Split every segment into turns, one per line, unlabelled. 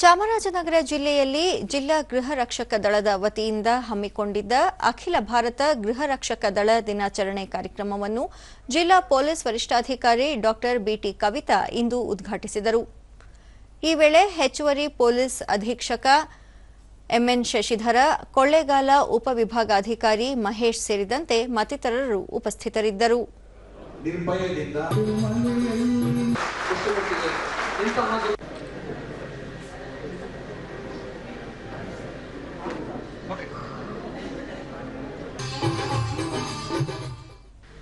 ಚಾಮರಾಜನಗರ ಜಿಲ್ಲೆಯಲ್ಲಿ ಜಿಲ್ಲಾ ಗೃಹ ರಕ್ಷಕ ದಳದ ವತಿಯಿಂದ ಹಮ್ಮಿಕೊಂಡಿದ್ದ ಅಖಿಲ ಭಾರತ ಗೃಹ ರಕ್ಷಕ ದಳ ದಿನಾಚರಣೆ ಕಾರ್ಯಕ್ರಮವನ್ನು ಜಿಲ್ಲಾ ಪೊಲೀಸ್ ವರಿಷ್ಠಾಧಿಕಾರಿ ಡಾ ಬಿಟಿ ಕವಿತಾ ಇಂದು ಉದ್ಘಾಟಿಸಿದರು. ಈ ವೇಳೆ ಹೆಚ್ಚುವರಿ ಪೊಲೀಸ್ ಅಧೀಕ್ಷಕ ಎಂಎನ್ ಶಶಿಧರ, ಕೊಳ್ಳೇಗಾಲ ಉಪವಿಭಾಗಾಧಿಕಾರಿ ಮಹೇಶ್ ಸೇರಿದಂತೆ ಮತ್ತಿತರರು ಉಪಸ್ಥಿತರಿದ್ದರು.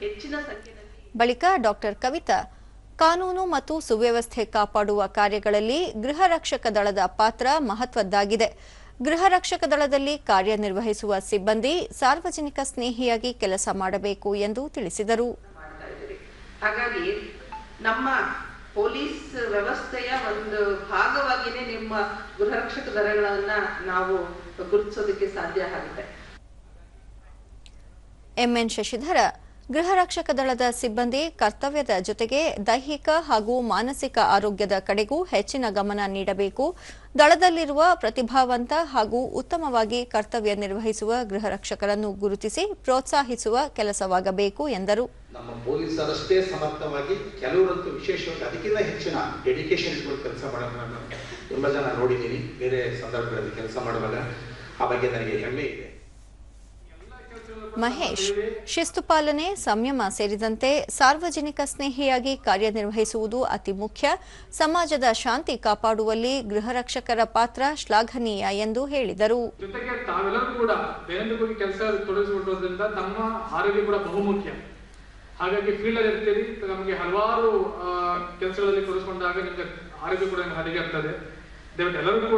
ಹೆಚ್ಚಿನ ಸಂಖ್ಯೆಯಲ್ಲಿ
ಬಳಿಕ ಡಾಕ್ಟರ್ ಕವಿತಾ ಕಾನೂನು ಮತ್ತು ಸುವ್ಯವಸ್ಥೆ ಕಾಪಾಡುವ ಕಾರ್ಯಗಳಲ್ಲಿ ಗೃಹ ರಕ್ಷಕ ದಳದ ಪಾತ್ರ ಮಹತ್ವದ್ದಾಗಿದೆ. ಗೃಹ ರಕ್ಷಕ ದಳದಲ್ಲಿ ಕಾರ್ಯನಿರ್ವಹಿಸುವ ಸಿಬ್ಬಂದಿ ಸಾರ್ವಜನಿಕ ಸ್ನೇಹಿಯಾಗಿ ಕೆಲಸ ಮಾಡಬೇಕು ಎಂದು ತಿಳಿಸಿದರು.
ಹಾಗಾಗಿ ನಮ್ಮ ಪೊಲೀಸ್ ವ್ಯವಸ್ಥೆಯ ಒಂದು ಭಾಗವಾಗಿನೇ ನಿಮ್ಮ ಗೃಹರಕ್ಷಕ ದಳಗಳನ್ನ ನಾವು ಗುರುತಿಸೋದಕ್ಕೆ ಸಾಧ್ಯ ಆಗುತ್ತೆ.
ಎಂಎನ್ ಶಶಿಧರ ಗೃಹ ರಕ್ಷಕ ದಳದ ಸಿಬ್ಬಂದಿ ಕರ್ತವ್ಯದ ಜೊತೆಗೆ ದೈಹಿಕ ಹಾಗೂ ಮಾನಸಿಕ ಆರೋಗ್ಯದ ಕಡೆಗೂ ಹೆಚ್ಚಿನ ಗಮನ ನೀಡಬೇಕು. ದಳದಲ್ಲಿರುವ ಪ್ರತಿಭಾವಂತ ಹಾಗೂ ಉತ್ತಮವಾಗಿ ಕರ್ತವ್ಯ ನಿರ್ವಹಿಸುವ ಗೃಹ ರಕ್ಷಕರನ್ನು ಗುರುತಿಸಿ ಪ್ರೋತ್ಸಾಹಿಸುವ ಕೆಲಸವಾಗಬೇಕು ಎಂದರು.
ನಮ್ಮ ಪೊಲೀಸರಷ್ಟೇ ಸಮರ್ಥವಾಗಿ ಕೆಲವರಂತೂ ವಿಶೇಷವಾಗಿ ಅದಕ್ಕಿಂತ ಹೆಚ್ಚಿನ ಡೆಡಿಕೇಶನ್ ಕೆಲಸ ಮಾಡೋದನ್ನು ತುಂಬ ಜನ ನೋಡಿದ್ದೀನಿ. ಬೇರೆ ಸಂದರ್ಭಗಳಲ್ಲಿ ಕೆಲಸ ಮಾಡುವಾಗ ಆ ಬಗ್ಗೆ ನನಗೆ ಹೆಮ್ಮೆ ಇದೆ.
ಮಹೇಶ್, ಶಿಸ್ತು ಪಾಲನೆ, ಸಂಯಮ ಸೇರಿದಂತೆ ಸಾರ್ವಜನಿಕ ಸ್ನೇಹಿಯಾಗಿ ಕಾರ್ಯನಿರ್ವಹಿಸುವುದು ಅತಿ ಮುಖ್ಯ. ಸಮಾಜದ ಶಾಂತಿ ಕಾಪಾಡುವಲ್ಲಿ ಗೃಹ ರಕ್ಷಕರ ಪಾತ್ರ ಶ್ಲಾಘನೀಯ ಎಂದು ಹೇಳಿದರು.
ಜೊತೆಗೆ ತಾವೆಲ್ಲರೂ ಕೂಡ ದೈನಂದಿನವಾಗಿ ಕೆಲಸ ತೊಡಗಿಸಿಕೊಳ್ಳೋದ್ರಿಂದ ತಮ್ಮ ಆರೋಗ್ಯ ಕೂಡ ಬಹುಮುಖ್ಯ ಹಾಗಾಗಿ ಫೀಲ್ಡ್ ಅಲ್ಲಿ ಇರ್ತೀರಿ, ನಮಗೆ ಹಲವಾರು ಕೆಲಸಗಳಲ್ಲಿ ತೊಡಗಿಸಿಕೊಂಡಾಗ ನಿಮಗೆ ಆರೋಗ್ಯ ಕೂಡ ಹದಗೆಡ್ತದೆ ದಯವಿಟ್ಟು ಎಲ್ಲರಿಗೂ ಕೂಡ